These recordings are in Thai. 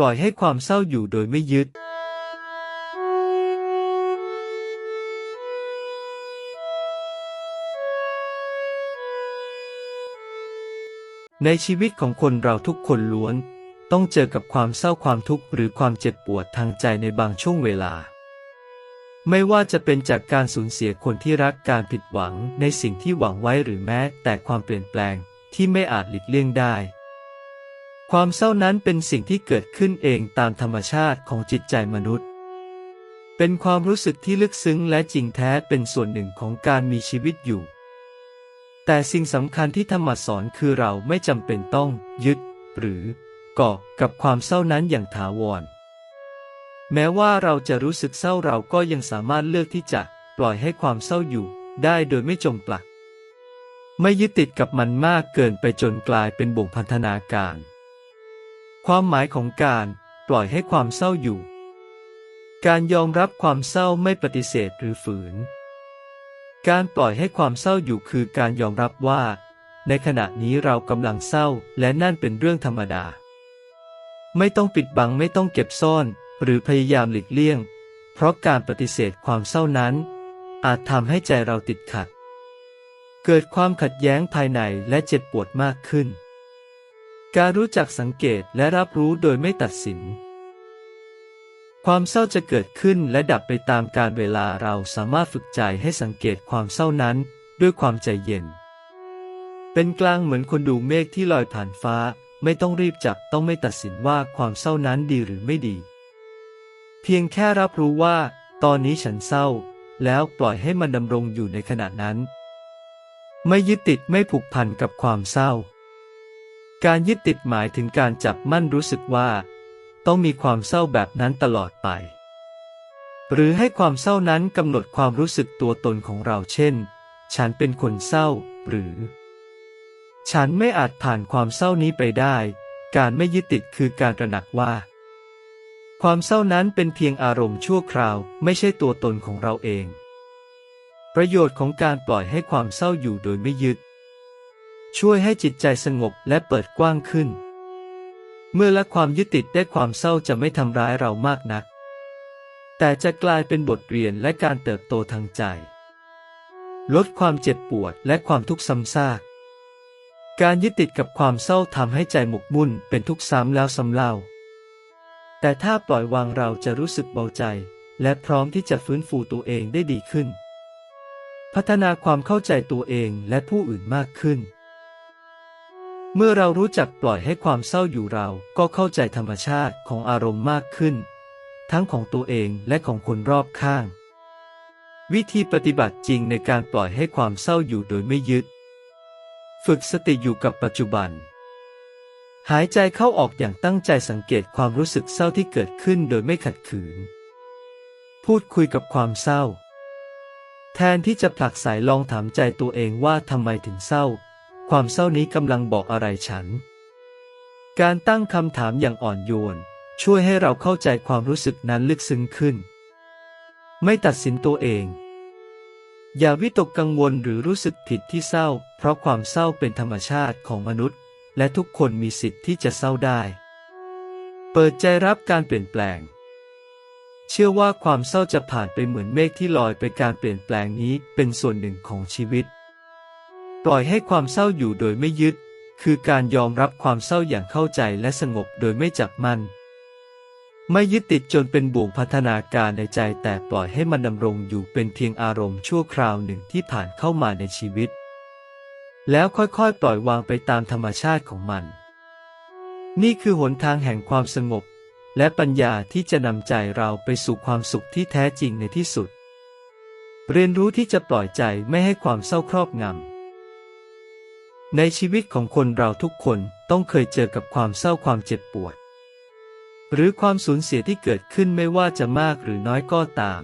ปล่อยให้ความเศร้าอยู่โดยไม่ยึดในชีวิตของคนเราทุกคนล้วน ต้องเจอกับความเศร้าความทุกข์หรือความเจ็บปวดทางใจในบางช่วงเวลา ไม่ว่าจะเป็นจากการสูญเสียคนที่รักการผิดหวังในสิ่งที่หวังไว้หรือแม้แต่ความเปลี่ยนแปลงที่ไม่อาจหลีกเลี่ยงได้ ความเศร้านั้นเป็นสิ่งที่เกิดขึ้นเองตามธรรมชาติของจิตใจมนุษย์ เป็นความรู้สึกที่ลึกซึ้งและจริงแท้เป็นส่วนหนึ่งของการมีชีวิตอยู่ แต่สิ่งสำคัญที่ธรรมสอนคือเราไม่จำเป็นต้องยึด หรือเกาะกับความเศร้านั้นอย่างถาวร แม้ว่าเราจะรู้สึกเศร้าเราก็ยังสามารถเลือกที่จะปล่อยให้ความเศร้าอยู่ได้โดยไม่จมปลัก ไม่ยึดติดกับมันมากเกินไปจนกลายเป็นบ่งพันธนาการ ความหมายของการปล่อยให้ความเศร้าอยู่ การยอมรับความเศร้าไม่ปฏิเสธหรือฝืน การปล่อยให้ความเศร้าอยู่คือการยอมรับว่า ในขณะนี้เรากำลังเศร้าและนั่นเป็นเรื่องธรรมดา ไม่ต้องปิดบังไม่ต้องเก็บซ่อน หรือพยายามหลีกเลี่ยง เพราะการปฏิเสธความเศร้านั้น อาจทำให้ใจเราติดขัด เกิดความขัดแย้งภายในและเจ็บปวดมากขึ้น การรู้จักสังเกตและรับรู้โดยไม่ตัดสิน ความเศร้าจะเกิดขึ้นและดับไปตามการเวลาเราสามารถฝึกใจให้สังเกตความเศร้านั้นด้วยความใจเย็น เป็นกลางเหมือนคนดูเมฆที่ลอยผ่านฟ้า ไม่ต้องรีบจับต้องไม่ตัดสินว่าความเศร้านั้นดีหรือไม่ดี เพียงแค่รับรู้ว่า ตอนนี้ฉันเศร้า แล้วปล่อยให้มันดำรงอยู่ในขณะนั้น ไม่ยึดติดไม่ผูกพันกับความเศร้า การยึดติดหมายถึงการจับมั่นรู้สึกว่า ต้องมีความเศร้าแบบนั้นตลอดไป หรือให้ความเศร้านั้นกำหนดความรู้สึกตัวตนของเราเช่น ฉันเป็นคนเศร้า หรือ ฉันไม่อาจผ่านความเศร้านี้ไปได้ การไม่ยึดติดคือการตระหนักว่า ความเศร้านั้นเป็นเพียงอารมณ์ชั่วคราว ไม่ใช่ตัวตนของเราเอง ประโยชน์ของการปล่อยให้ความเศร้าอยู่โดยไม่ยึด ช่วยให้จิตใจสงบและเปิดกว้างขึ้น เมื่อละความยึดติดได้ความเศร้าจะไม่ทำร้ายเรามากนัก แต่จะกลายเป็นบทเรียนและการเติบโตทางใจ ลดความเจ็บปวดและความทุกข์ซ้ำซาก การยึดติดกับความเศร้าทำให้ใจหมกมุ่นเป็นทุกข์ซ้ำแล้วซ้ำเล่า แต่ถ้าปล่อยวางเราจะรู้สึกเบาใจ และพร้อมที่จะฟื้นฟูตัวเองได้ดีขึ้น พัฒนาความเข้าใจตัวเองและผู้อื่นมากขึ้น เมื่อเรารู้จักปล่อยให้ความเศร้าอยู่เราก็เข้าใจธรรมชาติของอารมณ์มากขึ้น ทั้งของตัวเองและของคนรอบข้าง วิธีปฏิบัติจริงในการปล่อยให้ความเศร้าอยู่โดยไม่ยึด ฝึกสติอยู่กับปัจจุบัน หายใจเข้าออกอย่างตั้งใจสังเกตความรู้สึกเศร้าที่เกิดขึ้นโดยไม่ขัดขืน พูดคุยกับความเศร้า แทนที่จะผลักสายลองถามใจตัวเองว่าทำไมถึงเศร้า ความเศร้านี้กำลังบอกอะไรฉัน การตั้งคำถามอย่างอ่อนโยน ช่วยให้เราเข้าใจความรู้สึกนั้นลึกซึ้งขึ้น ไม่ตัดสินตัวเอง อย่าวิตกกังวลหรือรู้สึกผิดที่เศร้า เพราะความเศร้าเป็นธรรมชาติของมนุษย์ และทุกคนมีสิทธิ์ที่จะเศร้าได้ เปิดใจรับการเปลี่ยนแปลง เชื่อว่าความเศร้าจะผ่านไปเหมือนเมฆที่ลอยไปการเปลี่ยนแปลงนี้เป็นส่วนหนึ่งของชีวิต ล่อยให้ความเศร้าอยู่โดยไม่ยึด คือการยอมรับความเศร้าอย่างเข้าใจและสงบโดยไม่จับมัน ไม่ยึดติดจนเป็นบ่วงพัฒนาการในใจแต่ปล่อยให้มันดำรงอยู่เป็นเพียงอารมณ์ชั่วคราวหนึ่งที่ผ่านเข้ามาในชีวิต แล้วค่อยๆ ปล่อยวางไปตามธรรมชาติของมัน นี่คือหนทางแห่งความสงบ และปัญญาที่จะนำใจเราไปสู่ความสุขที่แท้จริงในที่สุด เรียนรู้ที่จะปล่อยใจไม่ให้ความเศร้าครอบงำ ในชีวิตของคนเราทุกคนต้องเคยเจอกับความเศร้าความเจ็บปวด หรือความสูญเสียที่เกิดขึ้นไม่ว่าจะมากหรือน้อยก็ตาม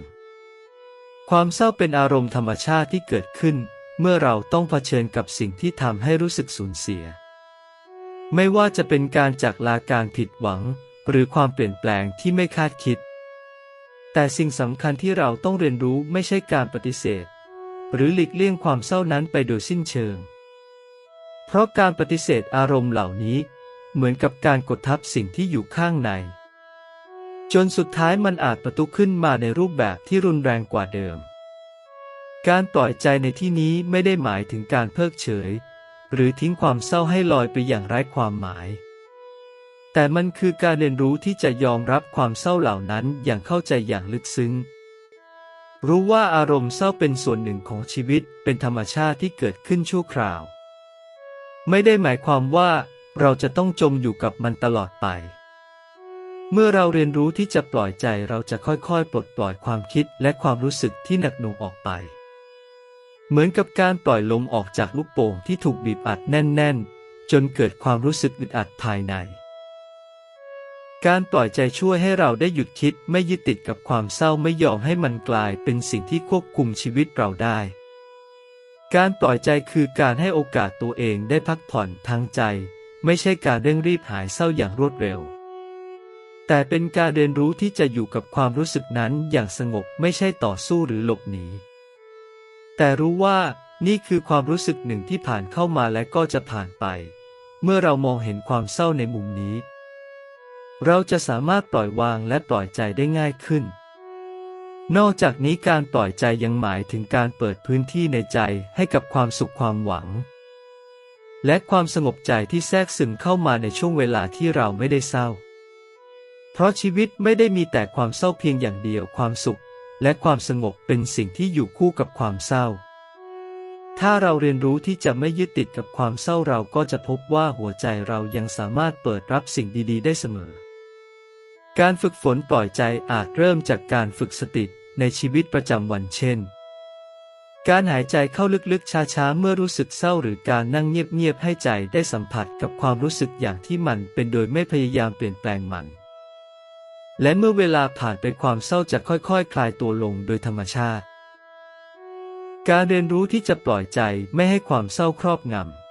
ความเศร้าเป็นอารมณ์ธรรมชาติที่เกิดขึ้น เมื่อเราต้องเผชิญกับสิ่งที่ทำให้รู้สึกสูญเสีย ไม่ว่าจะเป็นการจากลาการผิดหวัง หรือความเปลี่ยนแปลงที่ไม่คาดคิด แต่สิ่งสำคัญที่เราต้องเรียนรู้ไม่ใช่การปฏิเสธ หรือหลีกเลี่ยงความเศร้านั้นไปโดยสิ้นเชิง เพราะการปฏิเสธอารมณ์เหล่านี้ เหมือนกับการกดทับสิ่งที่อยู่ข้างใน จนสุดท้ายมันอาจประทุขึ้นมาในรูปแบบที่รุนแรงกว่าเดิม การปล่อยใจในที่นี้ไม่ได้หมายถึงการเพิกเฉย หรือทิ้งความเศร้าให้ลอยไปอย่างไร้ความหมาย แต่มันคือการเรียนรู้ที่จะยอมรับความเศร้าเหล่านั้นอย่างเข้าใจอย่างลึกซึ้งรู้ว่าอารมณ์เศร้าเป็นส่วนหนึ่งของชีวิตเป็นธรรมชาติที่เกิดขึ้นชั่วคราว ไม่ได้หมายความว่าเราจะต้องจมอยู่กับมันตลอดไป เมื่อเราเรียนรู้ที่จะปล่อยใจเราจะค่อยๆ ปลดปล่อยความคิดและความรู้สึกที่หนักหน่วงออกไป เหมือนกับการปล่อยลมออกจากลูกโป่งที่ถูกบีบอัดแน่น ๆ จนเกิดความรู้สึกอึดอัดภายใน การปล่อยใจช่วยให้เราได้หยุดคิดไม่ยึดติดกับความเศร้าไม่ยอมให้มันกลายเป็นสิ่งที่ควบคุมชีวิตเราได้ การปล่อยใจคือการให้โอกาสตัวเองได้พักผ่อนทางใจ ไม่ใช่การเร่งรีบหายเศร้าอย่างรวดเร็ว แต่เป็นการเรียนรู้ที่จะอยู่กับความรู้สึกนั้นอย่างสงบไม่ใช่ต่อสู้หรือหลบหนี แต่รู้ว่านี่คือความรู้สึกหนึ่งที่ผ่านเข้ามาและก็จะผ่านไป เมื่อเรามองเห็นความเศร้าในมุมนี้ เราจะสามารถปล่อยวางและปล่อยใจได้ง่ายขึ้น นอกจากนี้การปล่อยใจยังหมายถึงการเปิดพื้นที่ในใจให้กับความสุขความหวัง และความสงบใจที่แทรกซึมเข้ามาในช่วงเวลาที่เราไม่ได้เศร้า เพราะชีวิตไม่ได้มีแต่ความเศร้าเพียงอย่างเดียวความสุข และความสงบเป็นสิ่งที่อยู่คู่กับความเศร้า ถ้าเราเรียนรู้ที่จะไม่ยึดติดกับความเศร้าเราก็จะพบว่าหัวใจเรายังสามารถเปิดรับสิ่งดี ๆ ได้เสมอ การฝึกฝนปล่อยใจอาจเริ่มจากการฝึกสติในชีวิตประจำวันเช่น การหายใจเข้าลึกๆ ช้าๆ เมื่อรู้สึกเศร้าหรือการนั่งเงียบๆ ให้ใจได้สัมผัสกับความรู้สึกอย่างที่มันเป็นโดยไม่พยายามเปลี่ยนแปลงมัน และเมื่อเวลาผ่านไปความเศร้าจะค่อยๆคคลายตัวลงโดยธรรมชาติ การเรียนรู้ที่จะปล่อยใจไม่ให้ความเศร้าครอบงำ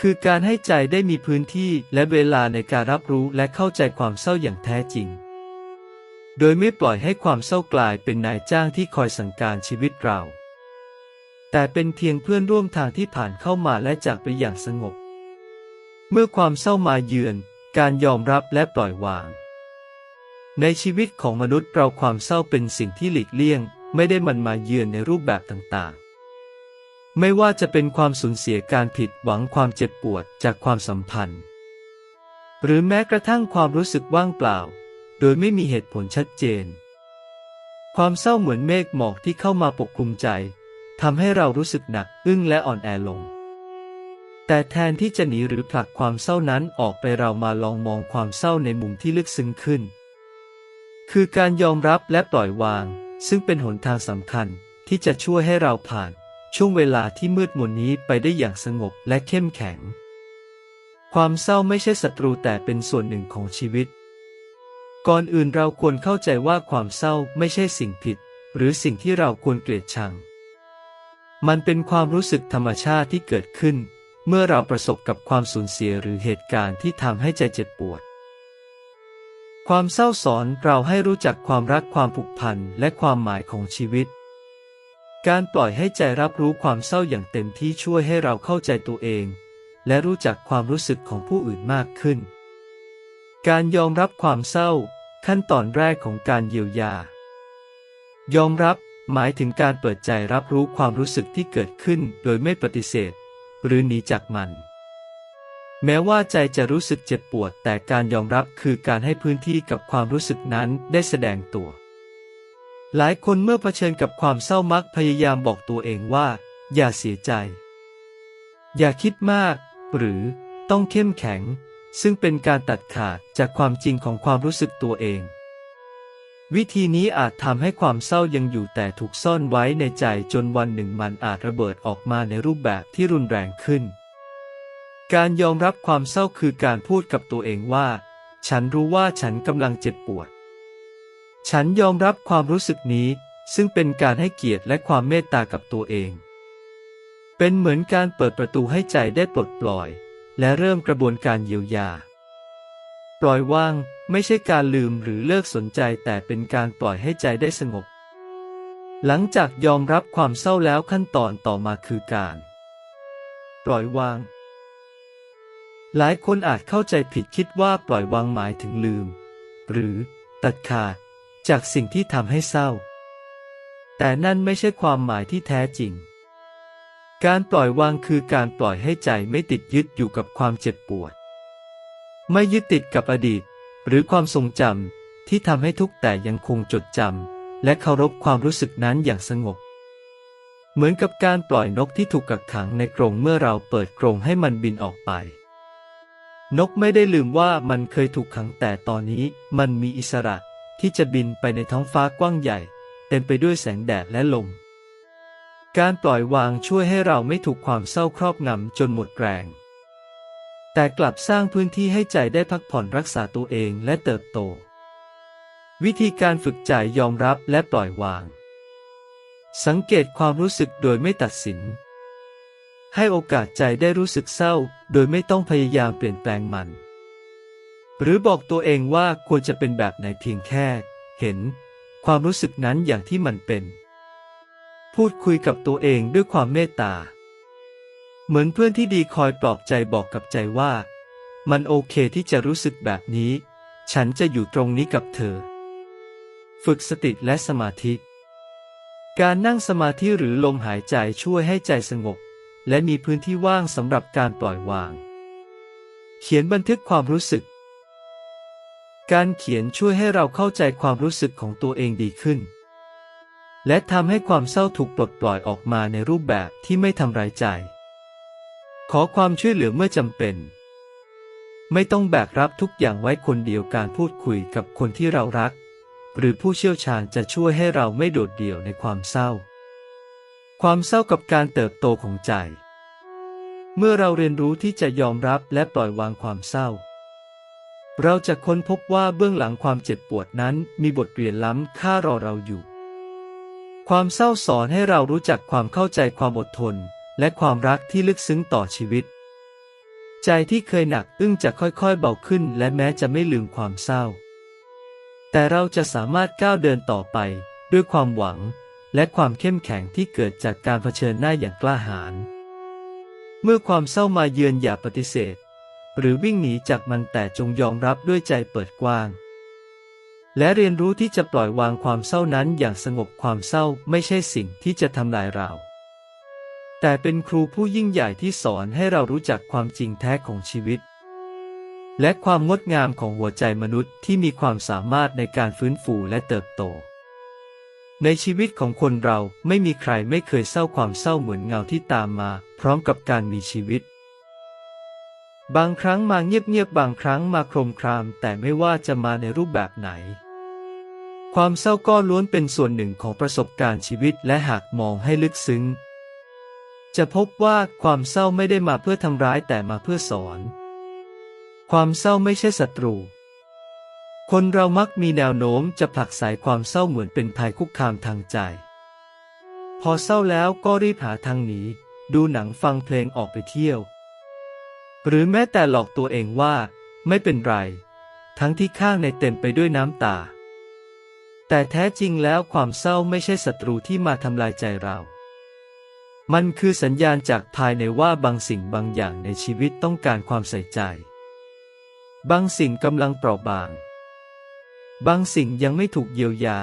คือการให้ใจได้มีพื้นที่และเวลาในการรับรู้และเข้าใจความเศร้าอย่างแท้จริง โดยไม่ปล่อยให้ความเศร้ากลายเป็นนายจ้างที่คอยสั่งการชีวิตเรา แต่เป็นเพียงเพื่อนร่วมทางที่ผ่านเข้ามาและจากไปอย่างสงบ เมื่อความเศร้ามาเยือน การยอมรับและปล่อยวาง ในชีวิตของมนุษย์เราความเศร้าเป็นสิ่งที่หลีกเลี่ยง ไม่ได้มันมาเยือนในรูปแบบต่างๆ ไม่ว่าจะเป็นความสูญเสียการผิดหวังความเจ็บปวดจากความสัมพันธ์ หรือแม้กระทั่งความรู้สึกว่างเปล่า โดยไม่มีเหตุผลชัดเจน ความเศร้าเหมือนเมฆหมอกที่เข้ามาปกคลุมใจทำให้เรารู้สึกหนักอึ้งและอ่อนแอลง แต่แทนที่จะหนีหรือผลักความเศร้านั้นออกไปเรามาลองมองความเศร้าในมุมที่ลึกซึ้งขึ้น คือการยอมรับและปล่อยวาง ซึ่งเป็นหนทางสำคัญที่จะช่วยให้เราผ่าน ช่วงเวลาที่มืดมนนี้ไปได้อย่างสงบและเข้มแข็ง ความเศร้าไม่ใช่ศัตรูแต่เป็นส่วนหนึ่งของชีวิต ก่อนอื่นเราควรเข้าใจว่าความเศร้าไม่ใช่สิ่งผิด หรือสิ่งที่เราควรเกลียดชัง มันเป็นความรู้สึกธรรมชาติที่เกิดขึ้น เมื่อเราประสบกับความสูญเสียหรือเหตุการณ์ที่ทำให้ใจเจ็บปวดความเศร้าสอนเราให้รู้จักความรักความผูกพันและความหมายของชีวิต การปล่อยให้ใจรับรู้ความเศร้าอย่างเต็มที่ช่วยให้เราเข้าใจตัวเอง และรู้จักความรู้สึกของผู้อื่นมากขึ้น การยอมรับความเศร้า ขั้นตอนแรกของการเยียวยา ยอมรับหมายถึงการเปิดใจรับรู้ความรู้สึกที่เกิดขึ้นโดยไม่ปฏิเสธ หรือหนีจากมัน แม้ว่าใจจะรู้สึกเจ็บปวด แต่การยอมรับคือการให้พื้นที่กับความรู้สึกนั้นได้แสดงตัว หลายคนเมื่อเผชิญกับความเศร้ามักพยายามบอกตัวเองว่า อย่าเสียใจ อย่าคิดมาก หรือต้องเข้มแข็ง ซึ่งเป็นการตัดขาดจากความจริงของความรู้สึกตัวเอง วิธีนี้อาจทำให้ความเศร้ายังอยู่แต่ถูกซ่อนไว้ในใจจนวันหนึ่งมันอาจระเบิดออกมาในรูปแบบที่รุนแรงขึ้น การยอมรับความเศร้าคือการพูดกับตัวเองว่า ฉันรู้ว่าฉันกำลังเจ็บปวด ฉันยอมรับความรู้สึกนี้ ซึ่งเป็นการให้เกียรติและความเมตตากับตัวเอง เป็นเหมือนการเปิดประตูให้ใจได้ปลดปล่อย และเริ่มกระบวนการเยียวยา ปล่อยวางไม่ใช่การลืมหรือเลิกสนใจแต่เป็นการปล่อยให้ใจได้สงบ หลังจากยอมรับความเศร้าแล้วขั้นตอนต่อมาคือการ ปล่อยวาง หลายคนอาจเข้าใจผิดคิดว่าปล่อยวางหมายถึงลืม หรือตัดขาด จากสิ่งที่ทำให้เศร้า แต่นั่นไม่ใช่ความหมายที่แท้จริง การปล่อยวางคือการปล่อยให้ใจไม่ติดยึดอยู่กับความเจ็บปวด ไม่ยึดติดกับอดีต หรือความทรงจำที่ทำให้ทุกแต่ยังคงจดจำและเคารพความรู้สึกนั้นอย่างสงบ เหมือนกับการปล่อยนกที่ถูกกักขังในกรงเมื่อเราเปิดกรงให้มันบินออกไปนกไม่ได้ลืมว่ามันเคยถูกขังแต่ตอนนี้มันมีอิสระ ที่จะบินไปในท้องฟ้ากว้างใหญ่ เต็มไปด้วยแสงแดดและลม การปล่อยวางช่วยให้เราไม่ถูกความเศร้าครอบงำจนหมดแรง แต่กลับสร้างพื้นที่ให้ใจได้พักผ่อนรักษาตัวเองและเติบโต วิธีการฝึกใจยอมรับและปล่อยวาง สังเกตความรู้สึกโดยไม่ตัดสิน ให้โอกาสใจได้รู้สึกเศร้า โดยไม่ต้องพยายามเปลี่ยนแปลงมัน หรือบอกตัวเองว่าควรจะเป็นแบบไหนเพียงแค่ เห็น ความรู้สึกนั้นอย่างที่มันเป็น พูดคุยกับตัวเองด้วยความเมตตา เหมือนเพื่อนที่ดีคอยปลอบใจบอกกับใจว่า มันโอเคที่จะรู้สึกแบบนี้ ฉันจะอยู่ตรงนี้กับเธอ ฝึกสติและสมาธิ การนั่งสมาธิหรือลมหายใจช่วยให้ใจสงบ และมีพื้นที่ว่างสำหรับการปล่อยวาง เขียนบันทึกความรู้สึก การเขียนช่วยให้เราเข้าใจความรู้สึกของตัวเองดีขึ้น และทำให้ความเศร้าถูกปลดปล่อยออกมาในรูปแบบที่ไม่ทำร้ายใจ ขอความช่วยเหลือเมื่อจำเป็น ไม่ต้องแบกรับทุกอย่างไว้คนเดียวการพูดคุยกับคนที่เรารัก หรือผู้เชี่ยวชาญจะช่วยให้เราไม่โดดเดี่ยวในความเศร้า ความเศร้ากับการเติบโตของใจ เมื่อเราเรียนรู้ที่จะยอมรับและปล่อยวางความเศร้า เราจะค้นพบว่าเบื้องหลังความเจ็บปวดนั้นมีบทเรียนล้ำค่ารอเราอยู่ ความเศร้าสอนให้เรารู้จักความเข้าใจความอดทน และความรักที่ลึกซึ้งต่อชีวิต ใจที่เคยหนักอึ้งจะค่อยๆเบาขึ้น และแม้จะไม่ลืมความเศร้า แต่เราจะสามารถก้าวเดินต่อไป ด้วยความหวัง และความเข้มแข็งที่เกิดจากการเผชิญหน้าอย่างกล้าหาญเมื่อความเศร้ามาเยือนอย่าปฏิเสธ หรือวิ่งหนีจากมันแต่จงยอมรับด้วยใจเปิดกว้าง และเรียนรู้ที่จะปล่อยวางความเศร้านั้นอย่างสงบความเศร้าไม่ใช่สิ่งที่จะทำลายเรา แต่เป็นครูผู้ยิ่งใหญ่ที่สอนให้เรารู้จักความจริงแท้ของชีวิต และความงดงามของหัวใจมนุษย์ที่มีความสามารถในการฟื้นฟูและเติบโต ในชีวิตของคนเราไม่มีใครไม่เคยเศร้าความเศร้าเหมือนเงาที่ตามมา พร้อมกับการมีชีวิต บางครั้งมาเงียบๆ บางครั้งมาโครมคราม แต่ไม่ว่าจะมาในรูปแบบไหน ความเศร้าก็ล้วนเป็นส่วนหนึ่งของประสบการณ์ชีวิตและหากมองให้ลึกซึ้ง จะพบว่าความเศร้าไม่ได้มาเพื่อทำร้ายแต่มาเพื่อสอน ความเศร้าไม่ใช่ศัตรู คนเรามักมีแนวโน้มจะผลักไสความเศร้าเหมือนเป็นภัยคุกคามทางใจ พอเศร้าแล้วก็รีบหาทางหนีดูหนังฟังเพลงออกไปเที่ยว หรือแม้แต่หลอกตัวเองว่า ไม่เป็นไร ทั้งที่ข้างในเต็มไปด้วยน้ำตา แต่แท้จริงแล้วความเศร้าไม่ใช่ศัตรูที่มาทำลายใจเรา มันคือสัญญาณจากภายในว่าบางสิ่งบางอย่างในชีวิตต้องการความใส่ใจ บางสิ่งกำลังเปราะบาง บางสิ่งยังไม่ถูกเยียวยา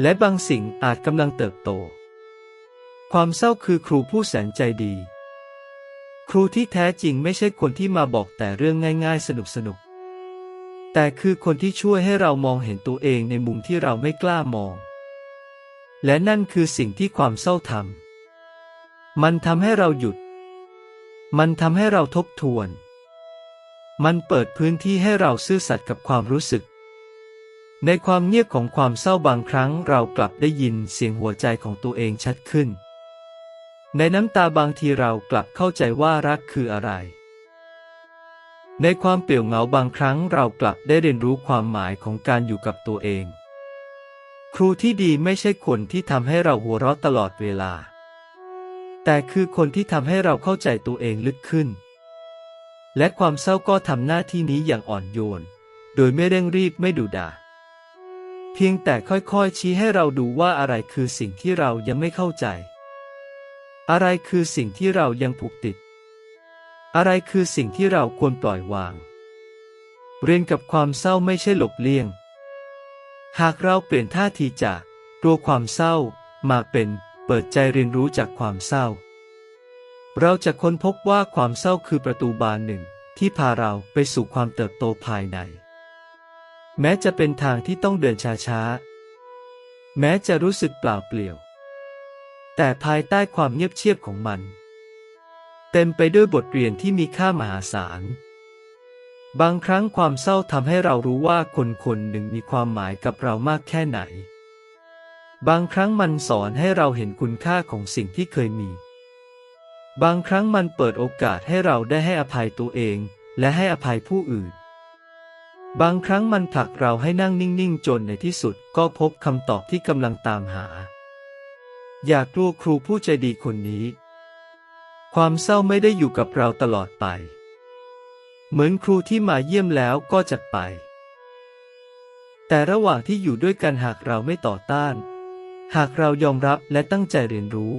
และบางสิ่งอาจกำลังเติบโต ความเศร้าคือครูผู้แสนใจดี ครูที่แท้จริงไม่ใช่คนที่มาบอกแต่เรื่องง่ายๆ สนุกๆแต่คือคนที่ช่วยให้เรามองเห็นตัวเองในมุมที่เราไม่กล้ามอง และนั่นคือสิ่งที่ความเศร้าทำมันทำให้เราหยุด มันทำให้เราทบทวน มันเปิดพื้นที่ให้เราซื่อสัตย์กับความรู้สึก ในความเงียบของความเศร้าบางครั้งเรากลับได้ยินเสียงหัวใจของตัวเองชัดขึ้น ในน้ำตาบางทีเรากลับเข้าใจว่ารักคืออะไร ในความเปลี่ยวเหงาบางครั้งเรากลับได้เรียนรู้ความหมายของการอยู่กับตัวเอง ครูที่ดีไม่ใช่คนที่ทำให้เราหัวเราะตลอดเวลา แต่คือคนที่ทำให้เราเข้าใจตัวเองลึกขึ้น และความเศร้าก็ทำหน้าที่นี้อย่างอ่อนโยน โดยไม่เร่งรีบไม่ดุดา เพียงแต่ค่อยๆชี้ให้เราดูว่าอะไรคือสิ่งที่เรายังไม่เข้าใจ อะไรคือสิ่งที่เรายังผูกติด อะไรคือสิ่งที่เราควรปล่อยวาง เรียนกับความเศร้าไม่ใช่หลบเลี่ยง หากเราเปลี่ยนท่าทีจากกลัวความเศร้ามาเป็นเปิดใจเรียนรู้จากความเศร้า เราจะค้นพบว่าความเศร้าคือประตูบานหนึ่งที่พาเราไปสู่ความเติบโตภายใน แม้จะเป็นทางที่ต้องเดินช้าๆ แม้จะรู้สึกเปล่าเปลี่ยว แต่ภายใต้ความเงียบเชียบของมัน เต็มไปด้วยบทเรียนที่มีค่ามหาศาล บางครั้งความเศร้าทำให้เรารู้ว่าคนคนหนึ่งมีความหมายกับเรามากแค่ไหน บางครั้งมันสอนให้เราเห็นคุณค่าของสิ่งที่เคยมี บางครั้งมันเปิดโอกาสให้เราได้ให้อภัยตัวเองและให้อภัยผู้อื่น บางครั้งมันผลักเราให้นั่งนิ่งๆ จนในที่สุดก็พบคำตอบที่กำลังตามหา อย่ากลัวครูผู้ใจดีคนนี้ ความเศร้าไม่ได้อยู่กับเราตลอดไป เหมือนครูที่มาเยี่ยมแล้วก็จากไป แต่ระหว่างที่อยู่ด้วยกันหากเราไม่ต่อต้าน หากเรายอมรับและตั้งใจเรียนรู้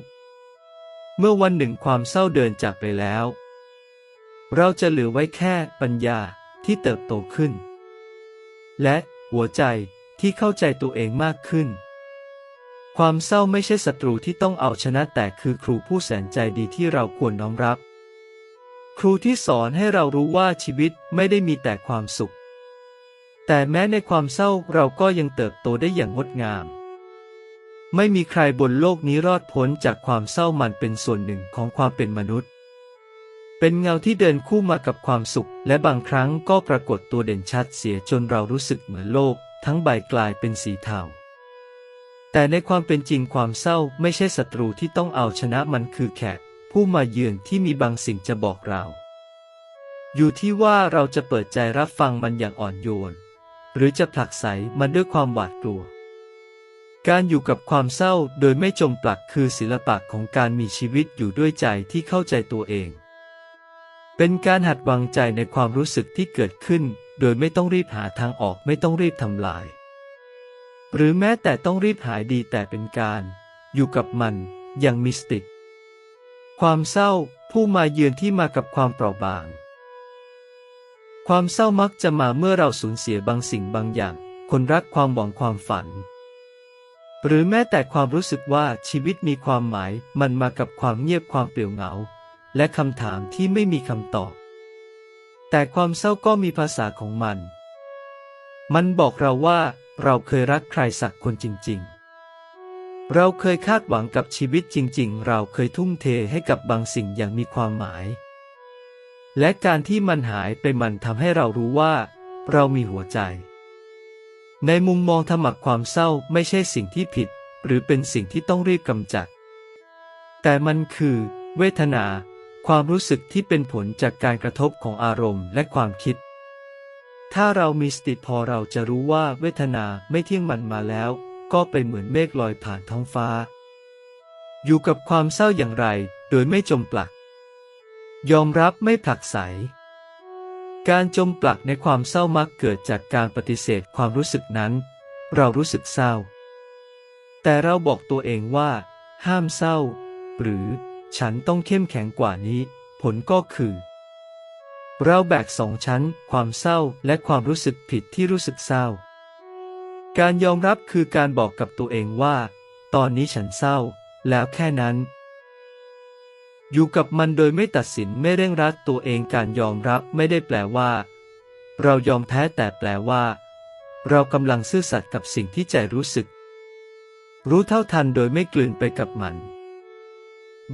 เมื่อวันหนึ่งความเศร้าเดินจากไปแล้ว เราจะเหลือไว้แค่ปัญญาที่เติบโตขึ้น และหัวใจที่เข้าใจตัวเองมากขึ้น ความเศร้าไม่ใช่ศัตรูที่ต้องเอาชนะแต่คือครูผู้แสนใจดีที่เราควรน้อมรับ ครูที่สอนให้เรารู้ว่าชีวิตไม่ได้มีแต่ความสุข แต่แม้ในความเศร้าเราก็ยังเติบโตได้อย่างงดงาม ไม่มีใครบนโลกนี้รอดพ้นจากความเศร้ามันเป็นส่วนหนึ่งของความเป็นมนุษย์ เป็นเงาที่เดินคู่มากับความสุข และบางครั้งก็ปรากฏตัวเด่นชัดเสียจนเรารู้สึกเหมือนโลก ทั้งใบกลายเป็นสีเทา แต่ในความเป็นจริงความเศร้าไม่ใช่ศัตรูที่ต้องเอาชนะมันคือแขก ผู้มาเยือนที่มีบางสิ่งจะบอกเรา อยู่ที่ว่าเราจะเปิดใจรับฟังมันอย่างอ่อนโยน หรือจะผลักไสมันด้วยความหวาดกลัว การอยู่กับความเศร้าโดยไม่จมปลักคือศิลปะของการมีชีวิตอยู่ด้วยใจที่เข้าใจตัวเอง เป็นการหัดวางใจในความรู้สึกที่เกิดขึ้น โดยไม่ต้องรีบหาทางออกไม่ต้องรีบทำลาย หรือแม้แต่ต้องรีบหายดีแต่เป็นการ อยู่กับมันอย่างมิสติก ความเศร้าผู้มาเยือนที่มากับความเปราะบาง ความเศร้ามักจะมาเมื่อเราสูญเสียบางสิ่งบางอย่าง คนรักความหวังความฝัน หรือแม้แต่ความรู้สึกว่าชีวิตมีความหมายมันมากับความเงียบความเปลี่ยวเหงา และคำถามที่ไม่มีคำตอบ แต่ความเศร้าก็มีภาษาของมัน มันบอกเราว่า เราเคยรักใครสักคนจริง ๆ เราเคยคาดหวังกับชีวิตจริง ๆ เราเคยทุ่มเทให้กับบางสิ่งอย่างมีความหมาย และการที่มันหายไปมันทำให้เรารู้ว่า เรามีหัวใจ ในมุมมองธรรมะความเศร้าไม่ใช่สิ่งที่ผิด หรือเป็นสิ่งที่ต้องรีบกำจัด แต่มันคือ เวทนา ความรู้สึกที่เป็นผลจากการกระทบของอารมณ์และความคิด ถ้าเรามีสติพอเราจะรู้ว่าเวทนาไม่เที่ยงมันมาแล้ว ก็เป็นเหมือนเมฆลอยผ่านท้องฟ้า อยู่กับความเศร้าอย่างไร โดยไม่จมปลัก ยอมรับไม่ผลักไส การจมปลักในความเศร้ามักเกิดจากการปฏิเสธความรู้สึกนั้น เรารู้สึกเศร้า แต่เราบอกตัวเองว่า ห้ามเศร้า หรือ ฉันต้องเข้มแข็งกว่านี้ ผลก็คือ เราแบกสองชั้น ความเศร้าและความรู้สึกผิดที่รู้สึกเศร้า การยอมรับคือการบอกกับตัวเองว่า ตอนนี้ฉันเศร้า แล้วแค่นั้น อยู่กับมันโดยไม่ตัดสินไม่เร่งรัดตัวเองการยอมรับไม่ได้แปลว่า เรายอมแพ้แต่แปลว่า เรากำลังซื่อสัตย์กับสิ่งที่ใจรู้สึก รู้เท่าทันโดยไม่กลืนไปกับมัน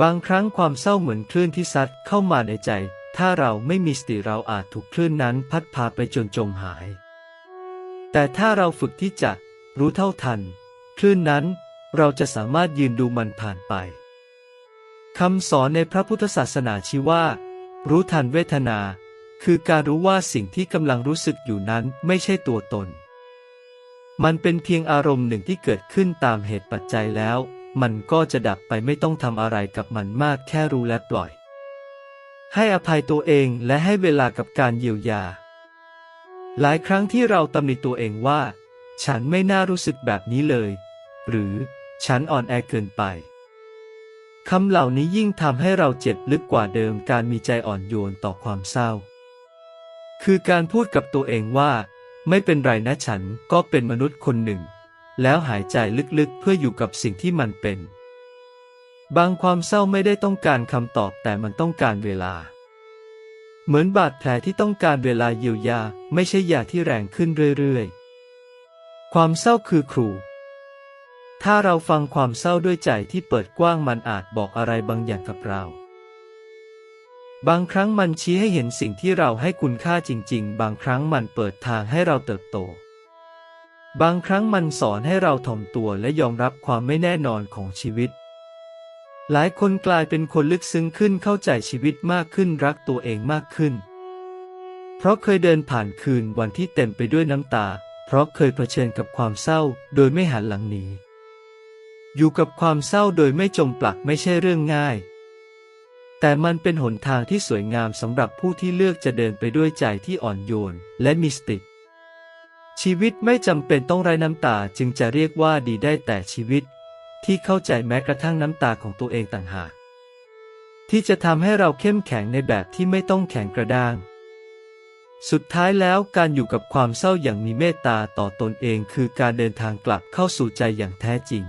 บางครั้งความเศร้าเหมือนคลื่นที่ซัดเข้ามาในใจ ถ้าเราไม่มีสติเราอาจถูกคลื่นนั้นพัดพาไปจนจมหาย แต่ถ้าเราฝึกที่จะรู้เท่าทัน คลื่นนั้นเราจะสามารถยืนดูมันผ่านไปคำสอนในพระพุทธศาสนาชี้ว่า รู้ทันเวทนา คือการรู้ว่าสิ่งที่กำลังรู้สึกอยู่นั้นไม่ใช่ตัวตน มันเป็นเพียงอารมณ์หนึ่งที่เกิดขึ้นตามเหตุปัจจัยแล้ว มันก็จะดับไปไม่ต้องทำอะไรกับมันมากแค่รู้และปล่อย ให้อภัยตัวเองและให้เวลากับการเยียวยา หลายครั้งที่เราตำหนิตัวเองว่า ฉันไม่น่ารู้สึกแบบนี้เลย หรือฉันอ่อนแอเกินไปคำเหล่านี้ยิ่งทำให้เราเจ็บลึกกว่าเดิมการมีใจอ่อนโยนต่อความเศร้า คือการพูดกับตัวเองว่า ไม่เป็นไรนะฉันก็เป็นมนุษย์คนหนึ่ง แล้วหายใจลึกๆเพื่ออยู่กับสิ่งที่มันเป็น บางความเศร้าไม่ได้ต้องการคำตอบแต่มันต้องการเวลา เหมือนบาดแผลที่ต้องการเวลาเยียวยา ไม่ใช่ยาที่แรงขึ้นเรื่อยๆ ความเศร้าคือครู ถ้าเราฟังความเศร้าด้วยใจที่เปิดกว้างมันอาจบอกอะไรบางอย่างกับเรา บางครั้งมันชี้ให้เห็นสิ่งที่เราให้คุณค่าจริง ๆ บางครั้งมันเปิดทางให้เราเติบโต บางครั้งมันสอนให้เราถ่อมตัวและยอมรับความไม่แน่นอนของชีวิต หลายคนกลายเป็นคนลึกซึ้งขึ้นเข้าใจชีวิตมากขึ้นรักตัวเองมากขึ้น เพราะเคยเดินผ่านคืนวันที่เต็มไปด้วยน้ำตา เพราะเคยเผชิญกับความเศร้าโดยไม่หันหลังหนี อยู่กับความเศร้าโดยไม่จมปลักไม่ใช่เรื่องง่าย แต่มันเป็นหนทางที่สวยงามสำหรับผู้ที่เลือกจะเดินไปด้วยใจที่อ่อนโยนและมีสติชีวิตไม่จำเป็นต้องไร้น้ำตาจึงจะเรียกว่าดีได้แต่ชีวิต ที่เข้าใจแม้กระทั่งน้ำตาของตัวเองต่างหาก ที่จะทำให้เราเข้มแข็งในแบบที่ไม่ต้องแข็งกระด้าง สุดท้ายแล้วการอยู่กับความเศร้าอย่างมีเมตตาต่อตนเองคือการเดินทางกลับเข้าสู่ใจอย่างแท้จริง